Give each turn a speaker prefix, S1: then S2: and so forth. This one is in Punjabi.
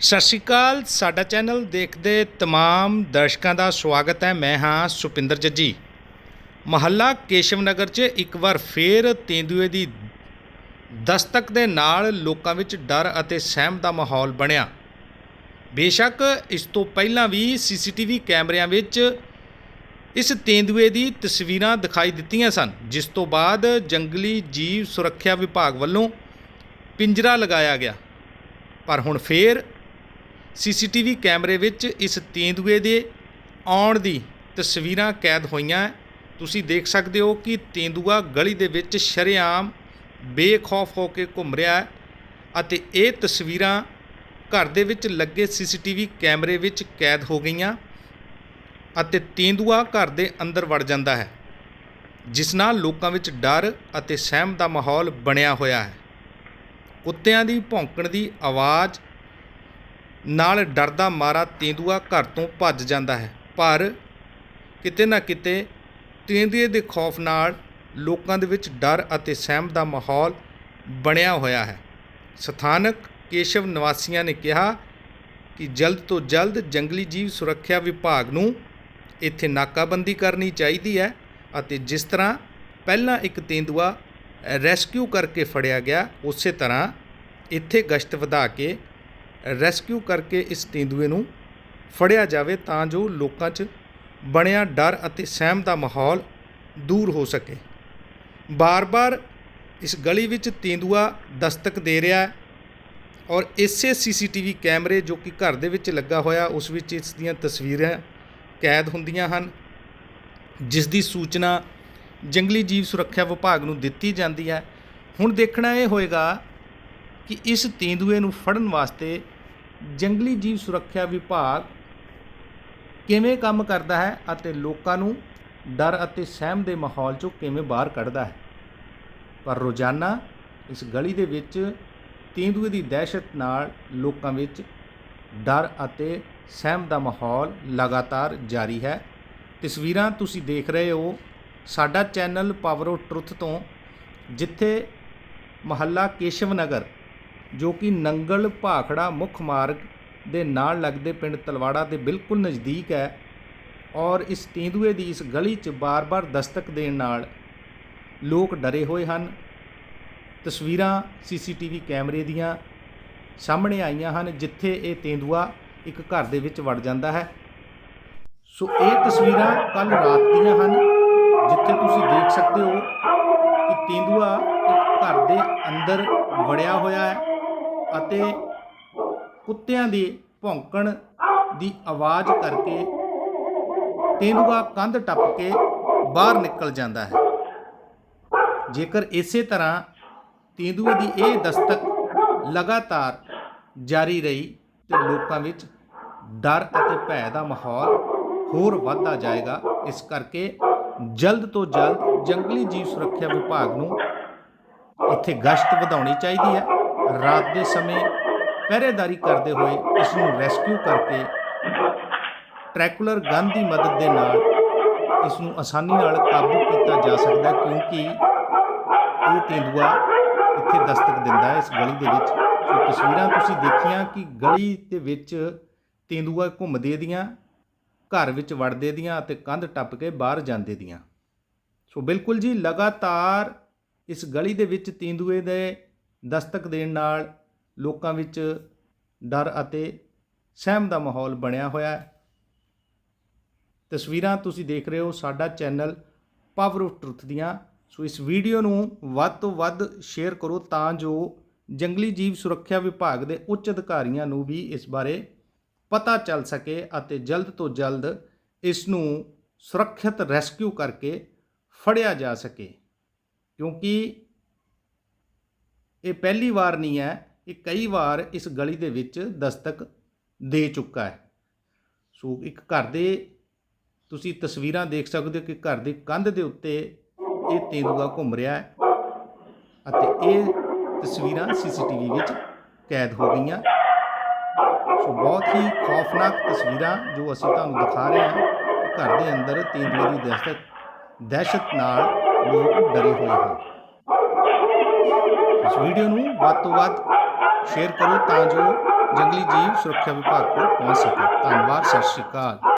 S1: ਸਤਿ ਸ਼੍ਰੀ ਅਕਾਲ, ਸਾਡਾ ਚੈਨਲ ਦੇਖਦੇ ਤਮਾਮ ਦਰਸ਼ਕਾਂ ਦਾ ਸਵਾਗਤ ਹੈ। ਮੈਂ ਹਾਂ ਸੁਪਿੰਦਰ ਜੱਜੀ। ਮਹੱਲਾ ਕੇਸ਼ਵ ਨਗਰ 'ਚ ਇੱਕ ਵਾਰ ਫੇਰ ਤੇਂਦੂਏ ਦੀ ਦਸਤਕ ਦੇ ਨਾਲ ਲੋਕਾਂ ਵਿੱਚ ਡਰ ਅਤੇ ਸਹਿਮ ਦਾ ਮਾਹੌਲ ਬਣਿਆ। ਬੇਸ਼ੱਕ ਇਸ ਤੋਂ ਪਹਿਲਾਂ ਵੀ ਸੀਸੀਟੀਵੀ ਕੈਮਰਿਆਂ ਵਿੱਚ ਇਸ ਤੇਂਦੂਏ ਦੀ ਤਸਵੀਰਾਂ ਦਿਖਾਈ ਦਿੱਤੀਆਂ ਸਨ, ਜਿਸ ਤੋਂ ਬਾਅਦ ਜੰਗਲੀ ਜੀਵ ਸੁਰੱਖਿਆ ਵਿਭਾਗ ਵੱਲੋਂ ਪਿੰਜਰਾ ਲਗਾਇਆ ਗਿਆ। ਪਰ ਹੁਣ ਫੇਰ ਸੀਸੀਟੀਵੀ ਕੈਮਰੇ ਵਿੱਚ ਇਸ ਤੇਂਦੂਏ ਦੇ ਆਉਣ ਦੀ ਤਸਵੀਰਾਂ ਕੈਦ ਹੋਈਆਂ। ਤੁਸੀਂ ਦੇਖ ਸਕਦੇ ਹੋ ਕਿ ਤੇਂਦੂਆ ਗਲੀ ਦੇ ਵਿੱਚ ਸ਼ਰੇਆਮ ਬੇਖੌਫ ਹੋ ਕੇ ਘੁੰਮ ਰਿਹਾ ਹੈ ਅਤੇ ਇਹ ਤਸਵੀਰਾਂ ਘਰ ਦੇ ਵਿੱਚ ਲੱਗੇ ਸੀਸੀਟੀਵੀ ਕੈਮਰੇ ਵਿੱਚ ਕੈਦ ਹੋ ਗਈਆਂ ਅਤੇ ਤੇਂਦੂਆ ਘਰ ਦੇ ਅੰਦਰ ਵੜ ਜਾਂਦਾ ਹੈ, ਜਿਸ ਨਾਲ ਲੋਕਾਂ ਵਿੱਚ ਡਰ ਅਤੇ ਸਹਿਮ ਦਾ ਮਾਹੌਲ ਬਣਿਆ ਹੋਇਆ ਹੈ। ਕੁੱਤਿਆਂ ਦੀ ਭੌਂਕਣ ਦੀ ਆਵਾਜ਼ ਨਾਲ ਡਰਦਾ ਮਾਰਾ ਤੇਂਦੂਆ ਘਰ ਤੋਂ ਭੱਜ ਜਾਂਦਾ ਹੈ। ਪਰ ਕਿਤੇ ਨਾ ਕਿਤੇ ਤੇਂਦੂਏ ਦੇ ਖੌਫ ਨਾਲ ਲੋਕਾਂ ਦੇ ਵਿੱਚ ਡਰ ਅਤੇ ਸਹਿਮ ਦਾ ਮਾਹੌਲ ਬਣਿਆ ਹੋਇਆ ਹੈ। ਸਥਾਨਕ ਕੇਸ਼ਵ ਨਿਵਾਸੀਆਂ ਨੇ ਕਿਹਾ ਕਿ ਜਲਦ ਤੋਂ ਜਲਦ ਜੰਗਲੀ ਜੀਵ ਸੁਰੱਖਿਆ ਵਿਭਾਗ ਨੂੰ ਇੱਥੇ ਨਾਕਾਬੰਦੀ ਕਰਨੀ ਚਾਹੀਦੀ ਹੈ ਅਤੇ ਜਿਸ ਤਰ੍ਹਾਂ ਪਹਿਲਾਂ ਇੱਕ ਤੇਂਦੂਆ ਰੈਸਕਿਊ ਕਰਕੇ ਫੜਿਆ ਗਿਆ, ਉਸੇ ਤਰ੍ਹਾਂ ਇੱਥੇ ਗਸ਼ਤ ਵਧਾ ਕੇ ਰੈਸਕਿਊ ਕਰਕੇ ਇਸ ਤੇਂਦੂਏ ਨੂੰ ਫੜਿਆ ਜਾਵੇ ਤਾਂ ਜੋ ਲੋਕਾਂ 'ਚ ਬਣਿਆ ਡਰ ਅਤੇ ਸਹਿਮ ਦਾ ਮਾਹੌਲ ਦੂਰ ਹੋ ਸਕੇ। ਬਾਰ-ਬਾਰ ਇਸ ਗਲੀ ਵਿੱਚ ਤੇਂਦੂਆ ਦਸਤਕ ਦੇ ਰਿਹਾ ਹੈ ਔਰ ਇਸੇ ਸੀਸੀਟੀਵੀ ਕੈਮਰੇ ਜੋ ਕਿ ਘਰ ਦੇ ਵਿੱਚ ਲੱਗਾ ਹੋਇਆ, ਉਸ ਵਿੱਚ ਇਸ ਦੀਆਂ ਤਸਵੀਰਾਂ ਕੈਦ ਹੁੰਦੀਆਂ ਹਨ, ਜਿਸ ਦੀ ਸੂਚਨਾ ਜੰਗਲੀ ਜੀਵ ਸੁਰੱਖਿਆ ਵਿਭਾਗ ਨੂੰ ਦਿੱਤੀ ਜਾਂਦੀ ਹੈ। ਹੁਣ ਦੇਖਣਾ ਇਹ ਹੋਏਗਾ ਕਿ ਇਸ ਤੇਂਦੂਏ ਨੂੰ ਫੜਨ ਵਾਸਤੇ ਜੰਗਲੀ ਜੀਵ ਸੁਰੱਖਿਆ ਵਿਭਾਗ ਕਿਵੇਂ ਕੰਮ ਕਰਦਾ ਹੈ ਅਤੇ ਲੋਕਾਂ ਨੂੰ ਡਰ ਅਤੇ ਸਹਿਮ ਦੇ ਮਾਹੌਲ ਚੋਂ ਕਿਵੇਂ ਬਾਹਰ ਕੱਢਦਾ ਹੈ? ਪਰ ਰੋਜ਼ਾਨਾ ਇਸ ਗਲੀ ਦੇ ਵਿੱਚ ਤੇਂਦੂਏ ਦੀ ਦਹਿਸ਼ਤ ਨਾਲ ਲੋਕਾਂ ਵਿੱਚ ਡਰ ਅਤੇ ਸਹਿਮ ਦਾ ਮਾਹੌਲ ਲਗਾਤਾਰ ਜਾਰੀ ਹੈ। ਤਸਵੀਰਾਂ ਤੁਸੀਂ ਦੇਖ ਰਹੇ ਹੋ ਸਾਡਾ ਚੈਨਲ ਪਾਵਰ ਆਫ ਟਰੁੱਥ ਤੋਂ, ਜਿੱਥੇ ਮਹੱਲਾ ਕੇਸ਼ਵ ਨਗਰ ਜੋ ਕਿ ਨੰਗਲ ਭਾਖੜਾ ਮੁੱਖ ਮਾਰਗ ਦੇ ਨਾਲ ਲੱਗਦੇ ਪਿੰਡ ਤਲਵਾੜਾ ਦੇ ਬਿਲਕੁਲ ਨਜ਼ਦੀਕ ਹੈ ਔਰ ਇਸ ਤੇਂਦੂਏ ਦੀ ਇਸ ਗਲੀ 'ਚ ਬਾਰ-ਬਾਰ ਦਸਤਕ ਦੇਣ ਨਾਲ ਲੋਕ ਡਰੇ ਹੋਏ ਹਨ। ਤਸਵੀਰਾਂ ਸੀਸੀਟੀਵੀ ਕੈਮਰੇ ਦੀਆਂ ਸਾਹਮਣੇ ਆਈਆਂ ਹਨ, ਜਿੱਥੇ ਇਹ ਤੇਂਦੂਆ ਇੱਕ ਘਰ ਦੇ ਵਿੱਚ ਵੜ ਜਾਂਦਾ ਹੈ। ਸੋ ਇਹ ਤਸਵੀਰਾਂ ਕੱਲ ਰਾਤ ਦੀਆਂ ਹਨ, ਜਿੱਥੇ ਤੁਸੀਂ ਦੇਖ ਸਕਦੇ ਹੋ ਕਿ ਤੇਂਦੂਆ ਇੱਕ ਘਰ ਦੇ ਅੰਦਰ ਵੜਿਆ ਹੋਇਆ ਹੈ। ਅਤੇ ਕੁੱਤਿਆਂ ਦੀ ਭੌਂਕਣ ਦੀ ਆਵਾਜ਼ ਕਰਕੇ ਤੇਂਦੂਆ ਕੰਧ ਟੱਪ ਕੇ ਬਾਹਰ ਨਿਕਲ ਜਾਂਦਾ ਹੈ। ਜੇਕਰ ਇਸੇ ਤਰ੍ਹਾਂ ਤੇਂਦੂਏ ਦੀ ਇਹ ਦਸਤਕ ਲਗਾਤਾਰ ਜਾਰੀ ਰਹੀ ਤੇ ਲੋਕਾਂ ਵਿੱਚ ਡਰ ਅਤੇ ਭੈ ਦਾ ਮਾਹੌਲ ਹੋਰ ਵੱਧਦਾ ਜਾਏਗਾ, ਇਸ ਕਰਕੇ ਜਲਦ ਤੋਂ ਜਲਦ ਜੰਗਲੀ ਜੀਵ ਸੁਰੱਖਿਆ ਵਿਭਾਗ ਨੂੰ ਇੱਥੇ ਗਸ਼ਤ ਵਧਾਉਣੀ ਚਾਹੀਦੀ ਹੈ। ਰਾਤ ਦੇ ਸਮੇਂ ਪਹਿਰੇਦਾਰੀ ਕਰਦੇ ਹੋਏ ਇਸ ਨੂੰ ਰੈਸਕਿਊ ਕਰਕੇ ਟਰੈਕੂਲਰ ਗਨ ਦੀ ਮਦਦ ਦੇ ਨਾਲ ਇਸ ਨੂੰ ਆਸਾਨੀ ਨਾਲ ਕਾਬੂ ਕੀਤਾ ਜਾ ਸਕਦਾ ਕਿਉਂਕਿ ਇਹ ਤੇਂਦੂਆ ਇੱਥੇ ਦਸਤਕ ਦਿੰਦਾ ਹੈ ਇਸ ਗਲੀ ਦੇ ਵਿੱਚ। ਸੋ ਤਸਵੀਰਾਂ ਤੁਸੀਂ ਦੇਖੀਆਂ ਕਿ ਗਲੀ ਦੇ ਵਿੱਚ ਤੇਂਦੂਆ ਘੁੰਮਦੇ ਦੀਆਂ, ਘਰ ਵਿੱਚ ਵੜਦੇ ਦੀਆਂ ਅਤੇ ਕੰਧ ਟੱਪ ਕੇ ਬਾਹਰ ਜਾਂਦੇ ਦੀਆਂ। ਸੋ ਬਿਲਕੁਲ ਜੀ ਲਗਾਤਾਰ ਇਸ ਗਲੀ ਦੇ ਵਿੱਚ ਤੇਂਦੂਏ ਦੇ ਦਸਤਕ ਦੇਣ ਨਾਲ ਲੋਕਾਂ ਵਿੱਚ ਡਰ ਅਤੇ ਸਹਿਮ ਦਾ ਮਾਹੌਲ ਬਣਿਆ ਹੋਇਆ ਹੈ। ਤਸਵੀਰਾਂ ਤੁਸੀਂ ਦੇਖ ਰਹੇ ਹੋ ਸਾਡਾ ਚੈਨਲ ਪਾਵਰ ਆਫ ਟਰੁੱਥ ਦੀਆਂ। ਸੋ ਇਸ ਵੀਡੀਓ ਨੂੰ ਵੱਧ ਤੋਂ ਵੱਧ ਸ਼ੇਅਰ ਕਰੋ ਤਾਂ ਜੋ ਜੰਗਲੀ ਜੀਵ ਸੁਰੱਖਿਆ ਵਿਭਾਗ ਦੇ ਉੱਚ ਅਧਿਕਾਰੀਆਂ ਨੂੰ ਵੀ ਇਸ ਬਾਰੇ ਪਤਾ ਚੱਲ ਸਕੇ ਅਤੇ ਜਲਦ ਤੋਂ ਜਲਦ ਇਸ ਨੂੰ ਸੁਰੱਖਿਅਤ ਰੈਸਕਿਊ ਕਰਕੇ ਫੜਿਆ ਜਾ ਸਕੇ। ਕਿਉਂਕਿ ਇਹ ਪਹਿਲੀ ਵਾਰ ਨਹੀਂ ਹੈ ਇਹ ਕਈ ਵਾਰ ਇਸ ਗਲੀ ਦੇ ਵਿੱਚ ਦਸਤਕ ਦੇ ਚੁੱਕਾ ਹੈ। ਸੋ ਇੱਕ ਘਰ ਦੇ ਤੁਸੀਂ ਤਸਵੀਰਾਂ ਦੇਖ ਸਕਦੇ ਹੋ ਕਿ ਘਰ ਦੀ ਕੰਧ ਦੇ ਉੱਤੇ ਇਹ ਤੇਂਦੂਆ ਘੁੰਮ ਰਿਹਾ ਹੈ ਅਤੇ ਇਹ ਤਸਵੀਰਾਂ ਸੀਸੀਟੀਵੀ ਵਿੱਚ ਕੈਦ ਹੋ ਗਈਆਂ। ਸੋ ਬਹੁਤ ਹੀ ਖੌਫਨਾਕ ਤਸਵੀਰਾਂ ਜੋ ਅਸੀਂ ਤੁਹਾਨੂੰ ਦਿਖਾ ਰਹੇ ਹਾਂ ਕਿ ਘਰ ਦੇ ਅੰਦਰ ਤੇਂਦੂਏ ਦੀ ਦਹਿਸ਼ਤ ਦਹਿਸ਼ਤ ਨਾਲ ਲੋਕ ਡਰੇ ਹੋਏ ਹਨ। ਇਸ ਵੀਡੀਓ ਨੂੰ ਵੱਧ ਤੋਂ ਵੱਧ ਸ਼ੇਅਰ ਕਰੋ ਤਾਂ ਜੋ ਜੰਗਲੀ ਜੀਵ ਸੁਰੱਖਿਆ ਵਿਭਾਗ ਕੋਲ ਪਹੁੰਚ ਸਕੇ। ਧੰਨਵਾਦ, ਸਤਿ ਸ਼੍ਰੀ ਅਕਾਲ।